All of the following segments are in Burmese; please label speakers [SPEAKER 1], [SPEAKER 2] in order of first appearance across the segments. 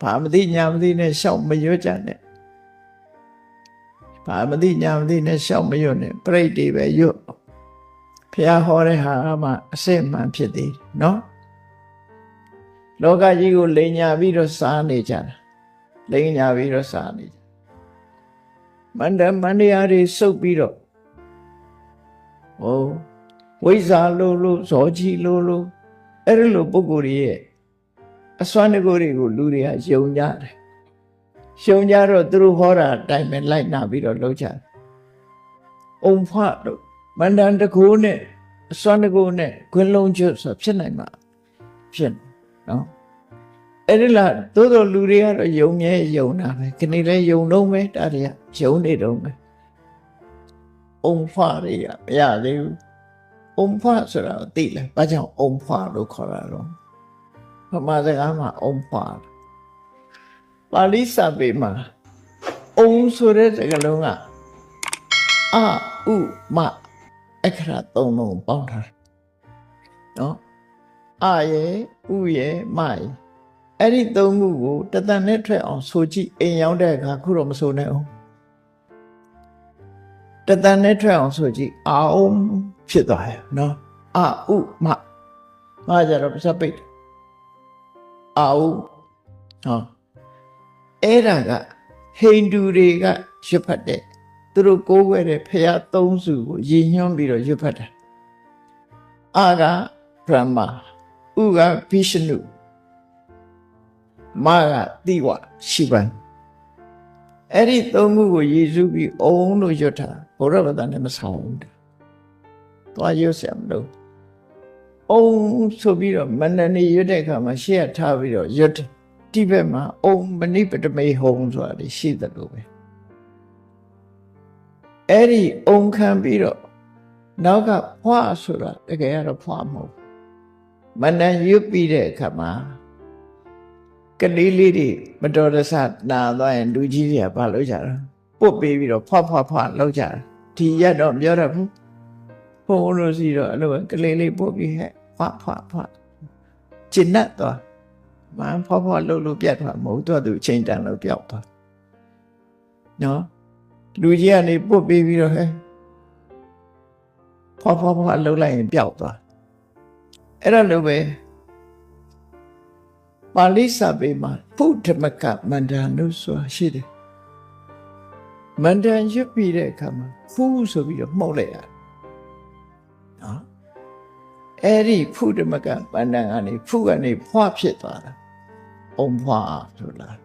[SPEAKER 1] ဘာမသိညာမသိနဲ့ရှောက်မရွတ်ကြနဲ့ဘာမသိညာမသိနဲ့ရှောက်မရွတ်နဲ့ပြိတ္တိပဲရွတ်ဖះဟောတဲ့ဟာမှအစစ်မှန်ဖြစ်သေးတယ်နော်လောကကြီးကိုလိန်ညာပြီးတော့စားနေကြတာလိန်ညာပြီးတော့စားနေကြမန္တမန္တရားတွေစုပ်ပြီးတော့ဟိုဝိဇ္ဇာလို့လို့ဇောကြီးလို့လို့အဲ့ဒီလိုပုဂ္ဂိုလ်တွေရဲ့ အစွမ်းတကူတွေကိုလူတွေကယုံကြတယ်ယုံကြတော့သူတို့ဟောတာအတိုင်းပဲလိုက်နာပြီးတော့လုပ်ကြတယ်အုံဖလို့မန္တန်တကူနဲ့အစွမ်းတကူနဲ့ခွင်းလုံးကျွတ်ဆိုဖြစ်နိုင်မှာဖြစ်နော်အဲ့ဒီလားသို့တော်လူတွေကတော့ယုံမြဲယုံတာပဲခဏလေးယုံတော့မယ်ဒါတွေကယုံနေတော့မယ်အုံဖတွေကမရသေးဘူးအုံဖဆိုတာကိုသိလဲဘာကြောင့်အုံဖလို့ခေါ်တာတော့ ဗမာစကားမှာအုံဖပါဠိစာပေမှာအုံဆိုတဲ့စကားလုံးကအဥမအခရာသုံးလုံးပေါင်းထားတယ်နော်အရဲ့ဥရဲ့မရဲ့အဲ့ဒီသုံးခုကိုတသန်နဲ့ထွက်အောင်ဆိုကြည့်အိမ်ရောက်တဲ့အခါခုတော့မဆိုနဲ့အောင်တသန်နဲ့ထွက်အောင်ဆိုကြည့်အာအုံဖြစ်သွားရဲ့နော်အဥမမကြတော့ပစပိတ် အာဥဟောအဲ့ဒါကဟိန္ဒူတွေကရွတ်ဖတ်တဲ့သူတို့ကိုးကွယ်တဲ့ဖရာသုံးစုကိုရည်ညွှန်းပြီးတော့ရွတ်ဖတ်တာအာကဗြဟ္မာဥကဗိရှနုမကတိဝရှိပန်အဲ့ဒီသုံးခုကိုရည်စူးပြီးအုံလို့ရွတ်တာဘုရားဗဒနဲ့မဆောင်ဘူးသွားရွတ်ဆရာမလို့ အုံဆိုပြီးတော့မန္တနေရွတ်တဲ့အခါမှာရှေ့ကထားပြီးတော့ရွတ်တယ်တိဘက်မှာအုံမဏိပတမေဟုံဆိုတာလေရှိတယ်လို့ပဲအဲ့ဒီအုံခံပြီးတော့နောက်ကဖွာဆိုတာတကယ်ကတော့ဖွာမဟုတ်ဘူးမန္တန်ရွတ်ပြီးတဲ့အခါမှာကလေးလေးတွေမတော်တဆနာသွားရင်လူကြီးတွေကဘာလုပ်ကြတာပုတ်ပေးပြီးတော့ဖွာဖွာဖွာလုပ်ကြတာဒီရက်တော့မပြောတတ်ဘူးဘုံလို့စီတော့အဲ့လိုပဲကလေးလေးပုတ်ပြီးဟဲ့ ဖွာဖွာဖွာကျင့်တတ်သွားမန်ဖွာဖွာလှုပ်လို့ပြတ်သွားမဟုတ်တော့သူချိန်တန်လို့ပြောက်သွားနော်လူကြီးကနေပုတ်ပေးပြီးတော့ဟဲ့ဖွာဖွာဖွာလှုပ်လိုက်ရင်ပျောက်သွားအဲ့ဒါလိုပဲပါဠိစာပေမှာဖုဓမ္မကမန္တန်လို့ဆိုတာရှိတယ်မန္တန်ရွတ်ပြီးတဲ့အခါမှာဖူးဆိုပြီးတော့မှုတ်လိုက်ရတယ်နော် အဲ့ဒီဖုဓမ္မကမန္တန်ကနေဖုကနေဖွာဖြစ်သွားတာအုံဖွာဆိုလား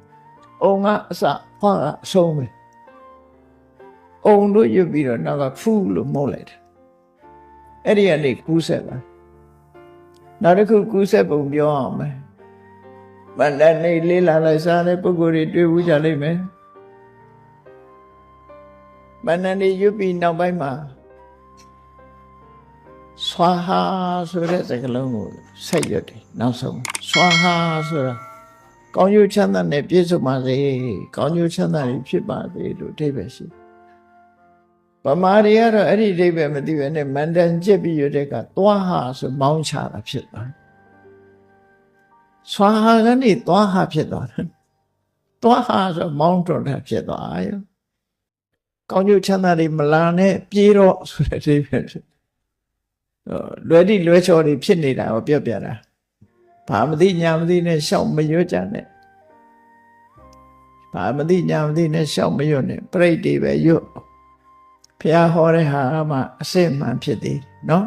[SPEAKER 1] အုံကအစဖွာကအဆုံးပဲအုံလို့ရွတ်ပြီးတော့နောက်ကဖူးလို့မှုတ်လိုက်တယ်အဲ့ဒီကနေကူးဆက်လာနောက်တစ်ခုကူးဆက်ပုံပြောအောင်မယ်မန္တန်နေလေးလာလိုက်စားတဲ့ပုဂ္ဂိုလ်တွေတွေ့ဘူးကြလိမ့်မယ်မန္တန်နေရွတ်ပြီးနောက်ပိုင်းမှာ ဆွာဟာဆိုတဲ့စကားလုံးကိုဆက်ရွတ်တယ်နောက်ဆုံးဆွာဟာဆိုတာကောင်းကျိုးချမ်းသာနဲ့ပြည့်စုံပါစေကောင်းကျိုးချမ်းသာတွေဖြစ်ပါစေလို့အဓိပ္ပာယ်ရှိဗမာတွေကတော့အဲ့ဒီအဓိပ္ပာယ်မသိဘဲနဲ့မန္တန်ကျက်ပြီးရွတ်တဲ့ကသွားဟာဆိုမောင်းချတာဖြစ်သွားတယ်ဆွာဟာကနေသွားဟာဖြစ်သွားတယ်သွားဟာဆိုမောင်းတော်တာဖြစ်သွားရောကောင်းကျိုးချမ်းသာတွေမလာနဲ့ပြေးတော့ဆိုတဲ့အဓိပ္ပာယ်ဖြစ် လွယ်တိလွယ်ချော်တွေဖြစ်နေတာကိုပြောပြတာဘာမသိညာမသိနဲ့ရှောက်မရွတ်ကြနဲ့ဘာမသိညာမသိနဲ့ရှောက်မရွတ်နဲ့ပြိတ္တိပဲရွတ်ဖះဟောတဲ့ဟာမှအစစ်မှန်ဖြစ်သေးတယ်နော်